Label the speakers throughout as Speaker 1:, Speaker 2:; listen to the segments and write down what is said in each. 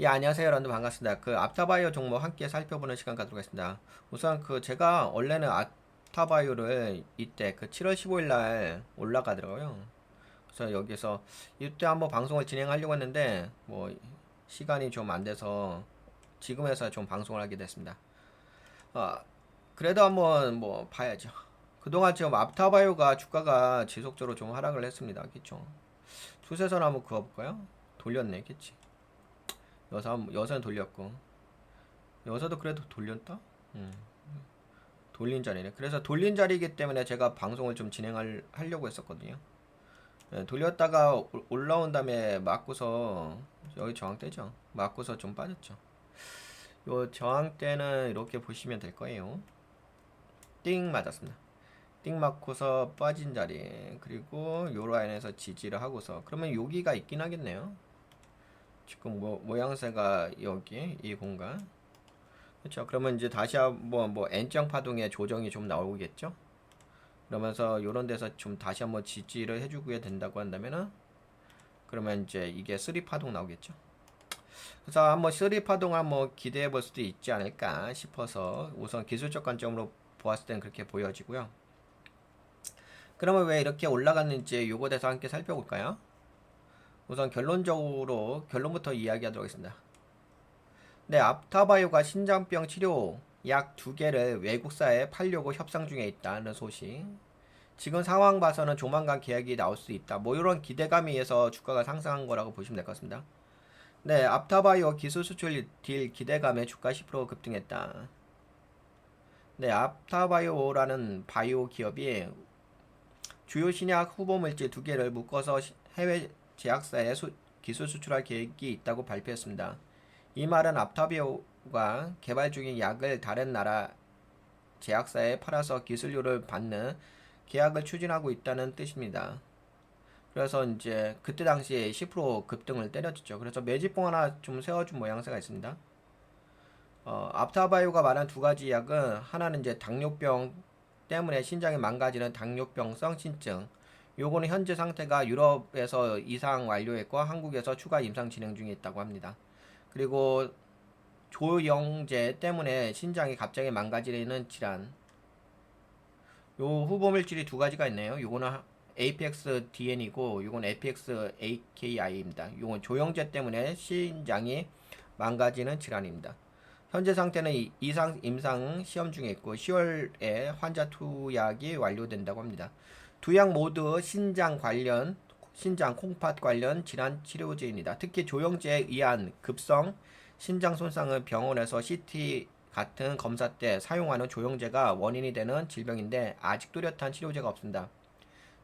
Speaker 1: 예, 안녕하세요, 여러분 반갑습니다. 그 앞타바이오 종목 함께 살펴보는 시간 갖도록 하겠습니다. 우선 그 제가 원래는 앞타바이오를 이때 그 7월 15일 날 올라가더라고요. 그래서 여기서 이때 한번 방송을 진행하려고 했는데 뭐 시간이 좀 안 돼서 지금에서 좀 방송을 하게 됐습니다. 아, 그래도 한번 뭐 봐야죠. 그동안 지금 앞타바이오가 주가가 지속적으로 좀 하락을 했습니다. 그쵸? 추세선 한번 그어볼까요? 돌렸네, 그치? 여사 한- 여사는 돌렸고 여사도 그래도 돌렸다? 음. 돌린 자리네. 그래서 돌린 자리이기 때문에 제가 방송을 좀 진행할 하려고 했었거든요. 예, 돌렸다가 올- 올라온 다음에 맞고서 여기 저항대죠. 맞고서 좀 빠졌죠. 요 저항대는 이렇게 보시면 될 거예요. 띵 맞았습니다. 띵 맞고서 빠진 자리 그리고 요 라인에서 지지를 하고서 그러면 여기가 있긴 하겠네요. 지금 뭐 모양새가 여기 이 공간. 그렇죠 그러면 이제 다시 한번 뭐 N장 파동의 조정이 좀 나오겠죠? 그러면서 요런 데서 좀 다시 한번 지지를 해주게 된다고 한다면은 그러면 이제 이게 3 파동 나오겠죠? 그래서 한번 3 파동 한번 기대해 볼 수도 있지 않을까 싶어서 우선 기술적 관점으로 보았을 때는 그렇게 보여지고요. 그러면 왜 이렇게 올라갔는지 요거 대해서 함께 살펴볼까요 우선 결론적으로 결론부터 이야기하도록 하겠습니다. 네, 앞타바이오가 신장병 치료 약 두 개를 외국사에 팔려고 협상 중에 있다는 소식. 지금 상황 봐서는 조만간 계약이 나올 수 있다. 뭐 이런 기대감에 의해서 주가가 상승한 거라고 보시면 될 것 같습니다. 네, 앞타바이오 기술 수출 딜 기대감에 주가 10% 급등했다. 네, 앞타바이오라는 바이오 기업이 주요 신약 후보 물질 두 개를 묶어서 시- 해외 제약사에 수, 기술 수출할 계획이 있다고 발표했습니다. 이 말은 앞타비오가 개발 중인 약을 다른 나라 제약사에 팔아서 기술료를 받는 계약을 추진하고 있다는 뜻입니다. 그래서 이제 그때 당시에 10% 급등을 때려줬죠. 그래서 매집봉 하나 좀 세워준 모양새가 있습니다. 어, 앞타바이오가 말한 두 가지 약은 하나는 이제 당뇨병 때문에 신장이 망가지는 당뇨병성 신증, 요거는 현재 상태가 유럽에서 이상 완료했고 한국에서 추가 임상 진행 중에 있다고 합니다. 그리고 조영제 때문에 신장이 갑자기 망가지는 질환. 요 후보 물질이 두 가지가 있네요. 요거는 APX DN이고 요건 APX AKI입니다. 요건 조영제 때문에 신장이 망가지는 질환입니다. 현재 상태는 이- 이상 임상 시험 중에 있고 10월에 환자 투약이 완료된다고 합니다. 두 약 모두 신장 관련 신장 콩팥 관련 질환 치료제입니다. 특히 조영제에 의한 급성 신장 손상은 병원에서 CT 같은 검사 때 사용하는 조영제가 원인이 되는 질병인데 아직 뚜렷한 치료제가 없습니다.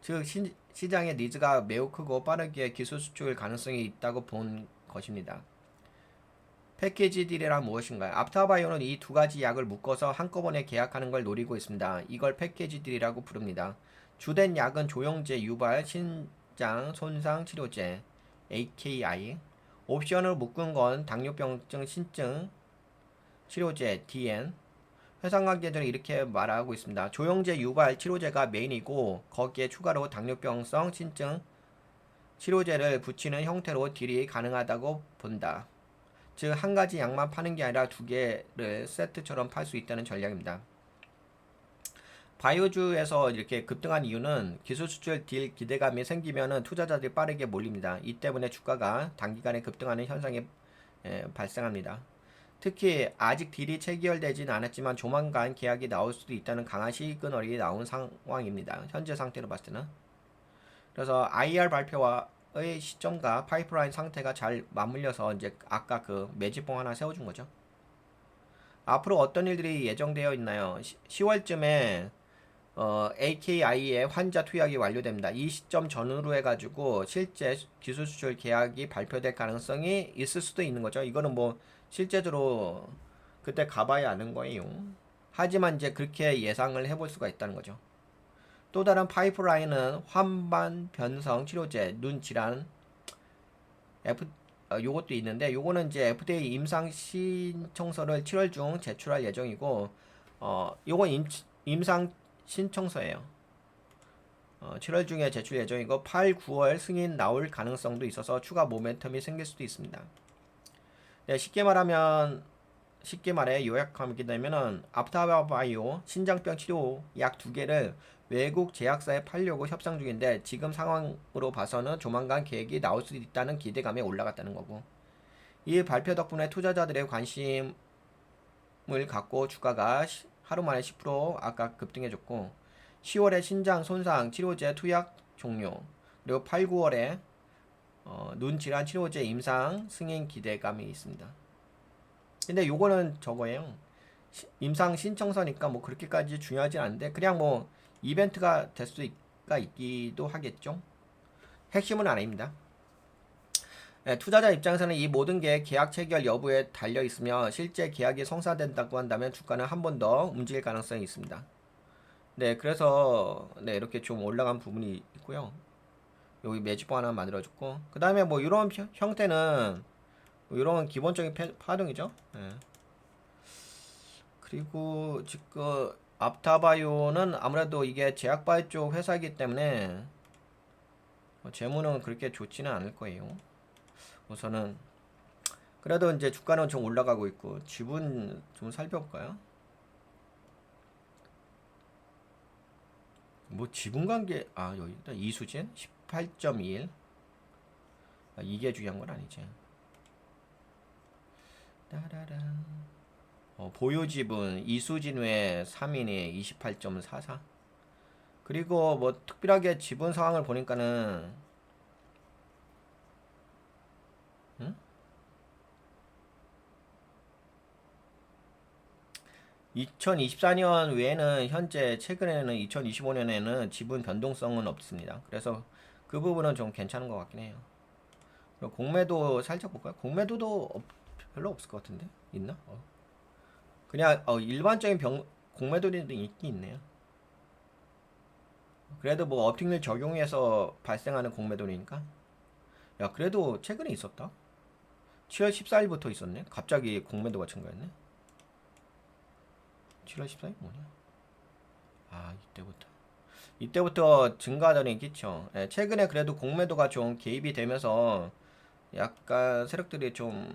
Speaker 1: 즉 시, 시장의 니즈가 매우 크고 빠르게 기술 수출 가능성이 있다고 본 것입니다. 패키지 딜이란 무엇인가요? 앞타바이오는 이 두 가지 약을 묶어서 한꺼번에 계약하는 걸 노리고 있습니다. 이걸 패키지 딜이라고 부릅니다. 주된 약은 조영제 유발 신장 손상 치료제 AKI 옵션을 묶은 건 당뇨병증 신증 치료제 DN 회사 관계자들은 이렇게 말하고 있습니다. 조영제 유발 치료제가 메인이고 거기에 추가로 당뇨병성 신증 치료제를 붙이는 형태로 딜이 가능하다고 본다. 즉 한 가지 약만 파는 게 아니라 두 개를 세트처럼 팔 수 있다는 전략입니다. 바이오주에서 이렇게 급등한 이유는 기술 수출 딜 기대감이 생기면은 투자자들이 빠르게 몰립니다. 이 때문에 주가가 단기간에 급등하는 현상이 에, 발생합니다. 특히 아직 딜이 체결되진 않았지만 조만간 계약이 나올 수도 있다는 강한 시그널이 나온 상황입니다. 현재 상태로 봤을 때는. 그래서 IR 발표와의 시점과 파이프라인 상태가 잘 맞물려서 이제 아까 그 매집봉 하나 세워준 거죠. 앞으로 어떤 일들이 예정되어 있나요? 10월쯤에 어, AKI의 환자 투약이 완료됩니다. 이 시점 전후로 해가지고 실제 기술 수출 계약이 발표될 가능성이 있을 수도 있는 거죠. 이거는 뭐 실제적으로 그때 가봐야 아는 거예요. 하지만 이제 그렇게 예상을 해볼 수가 있다는 거죠. 또 다른 파이프라인은 환반 변성 치료제 눈 질환 F 어, 요것도 있는데 요거는 이제 FDA 임상 신청서를 7월 중 제출할 예정이고 어 요건 임, 임상 신청서예요. 어, 7월 중에 제출 예정이고 8, 9월 승인 나올 가능성도 있어서 추가 모멘텀이 생길 수도 있습니다. 네, 쉽게 말하면 쉽게 말해 요약하게 되면은 앞타바이오 신장병 치료 약 두 개를 외국 제약사에 팔려고 협상 중인데 지금 상황으로 봐서는 조만간 계획이 나올 수 있다는 기대감에 올라갔다는 거고 이 발표 덕분에 투자자들의 관심을 갖고 주가가 시- 하루 만에 10% 아까 급등해줬고 10월에 신장 손상 치료제 투약 종료 그리고 8, 9월에 어, 눈 질환 치료제 임상 승인 기대감이 있습니다. 근데 요거는 저거예요. 시- 임상 신청서니까 뭐 그렇게까지 중요하진 않은데 그냥 뭐 이벤트가 될 수가 있기도 하겠죠. 핵심은 아닙니다. 네, 투자자 입장에서는 이 모든 게 계약 체결 여부에 달려 있으며 실제 계약이 성사된다고 한다면 주가는 한 번 더 움직일 가능성이 있습니다. 네, 그래서 네, 이렇게 좀 올라간 부분이 있고요. 여기 매집봉 하나 만들어줬고 그 다음에 뭐 이런 형- 형태는 뭐 이런 기본적인 패- 파동이죠. 예. 그리고 지금 앞타바이오는 아무래도 이게 제약바이오 쪽 회사이기 때문에 뭐 재무는 그렇게 좋지는 않을 거예요. 우선은 그래도 이제 주가는 좀 올라가고 있고 지분 좀 살펴볼까요? 뭐 지분 관계 아 여기 있다 이수진 18.1 아, 이게 중요한 건 아니지. 따라란. 어, 보유 지분 이수진 외 3인이 28.44. 그리고 뭐 특별하게 지분 상황을 보니까는 2024년 외에는 현재 최근에는 2025년에는 지분 변동성은 없습니다. 그래서 그 부분은 좀 괜찮은 것 같긴 해요. 공매도 살짝 볼까요? 공매도도 없- 별로 없을 것 같은데 있나? 어. 그냥 어, 일반적인 병, 공매도리도 있긴 있네요. 그래도 뭐 업팅률 적용해서 발생하는 공매도니까. 야 그래도 최근에 있었다. 7월 14일부터 있었네. 갑자기 공매도가 증가했네. 7월 14일 뭐냐? 아 이때부터 이때부터 증가하더니 있겠죠. 예, 최근에 그래도 공매도가 좀 개입이 되면서 약간 세력들이 좀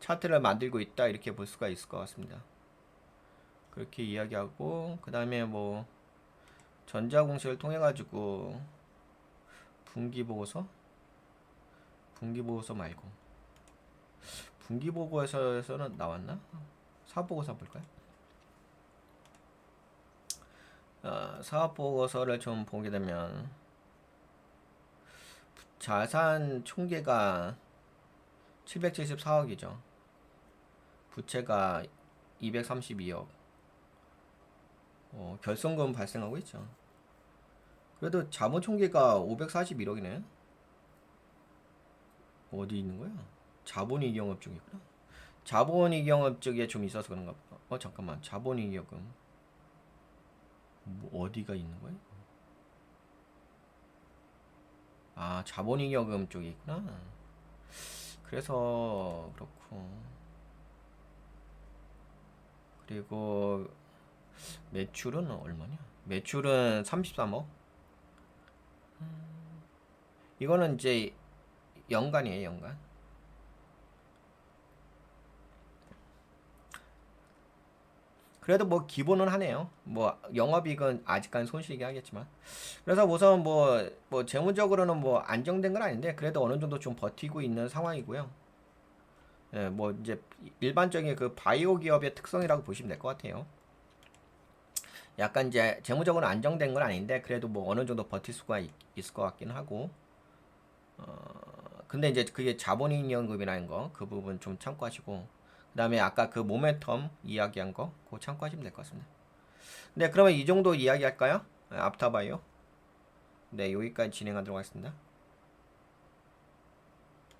Speaker 1: 차트를 만들고 있다 이렇게 볼 수가 있을 것 같습니다. 그렇게 이야기하고 그 다음에 뭐 전자공시를 통해 가지고 분기 보고서 분기 보고서 말고 분기 보고서에서는 나왔나? 사보고서 볼까요? 어, 사업 보고서를 좀 보게 되면 자산 총계가 774억이죠. 부채가 232억. 어, 결손금 발생하고 있죠. 그래도 자본 총계가 541억이네. 어디 있는 거야? 자본이익영업 쪽이구나. 자본이익영업 쪽에 좀 있어서 그런가 보다. 어 잠깐만. 자본이익여금. 뭐 어디가 있는 거야? 아, 자본잉여금 쪽에 있구나. 그래서 그렇고. 그리고 매출은 얼마냐? 매출은 33억. 음, 이거는 이제 연간이에요, 연간. 그래도 뭐 기본은 하네요. 뭐 영업이익은 아직까지 손실이긴 하겠지만. 그래서 우선 뭐, 뭐 재무적으로는 뭐 안정된 건 아닌데 그래도 어느 정도 좀 버티고 있는 상황이고요. 예, 뭐 이제 일반적인 그 바이오 기업의 특성이라고 보시면 될 것 같아요. 약간 이제 재무적으로 안정된 건 아닌데 그래도 뭐 어느 정도 버틸 수가 있, 을것 같긴 하고. 어, 근데 이제 그게 자본이익연금이라는 거 그 부분 좀 참고하시고 그 다음에 아까 그 모멘텀 이야기한 거 그거 참고하시면 될 것 같습니다. 네, 그러면 이 정도 이야기할까요? 네, 앞타바이오. 네, 여기까지 진행하도록 하겠습니다.